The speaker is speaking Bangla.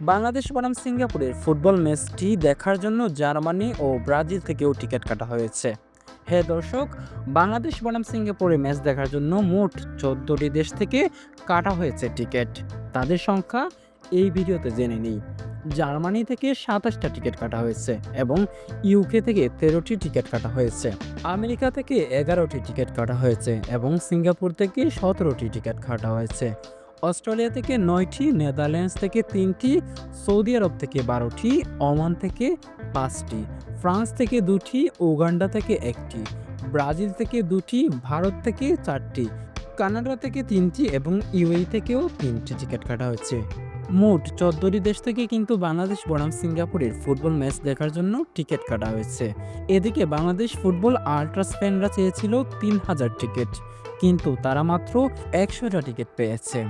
বাংলাদেশ বনাম সিঙ্গাপুরের ফুটবল ম্যাচটি দেখার জন্য জার্মানি ও ব্রাজিল থেকেও টিকিট কাটা হয়েছে। হ্যাঁ দর্শক, বাংলাদেশ বনাম সিঙ্গাপুরের ম্যাচ দেখার জন্য মোট চোদ্দোটি দেশ থেকে কাটা হয়েছে টিকিট। তাদের সংখ্যা এই ভিডিওতে জেনে নিই। জার্মানি থেকে সাতাশটা টিকিট কাটা হয়েছে এবং ইউকে থেকে তেরোটি টিকিট কাটা হয়েছে। আমেরিকা থেকে এগারোটি টিকিট কাটা হয়েছে এবং সিঙ্গাপুর থেকে সতেরোটি টিকিট কাটা হয়েছে। অস্ট্রেলিয়া থেকে নয়টি, নেদারল্যান্ডস থেকে তিনটি, সৌদি আরব থেকে বারোটি, ওমান থেকে পাঁচটি, ফ্রান্স থেকে দুটি, উগান্ডা থেকে একটি, ব্রাজিল থেকে দুটি, ভারত থেকে চারটি, কানাডা থেকে তিনটি এবং ইউএই থেকেও তিনটি টিকিট কাটা হয়েছে। মোট চোদ্দটি দেশ থেকে কিন্তু বাংলাদেশ বনাম সিঙ্গাপুরের ফুটবল ম্যাচ দেখার জন্য টিকিট কাটা হয়েছে। এদিকে বাংলাদেশ ফুটবল আল্ট্রাস ফ্যানরা চেয়েছিল তিন হাজার টিকিট। কিন্তু তারা মাত্র একশোটা টিকিট পেয়েছে।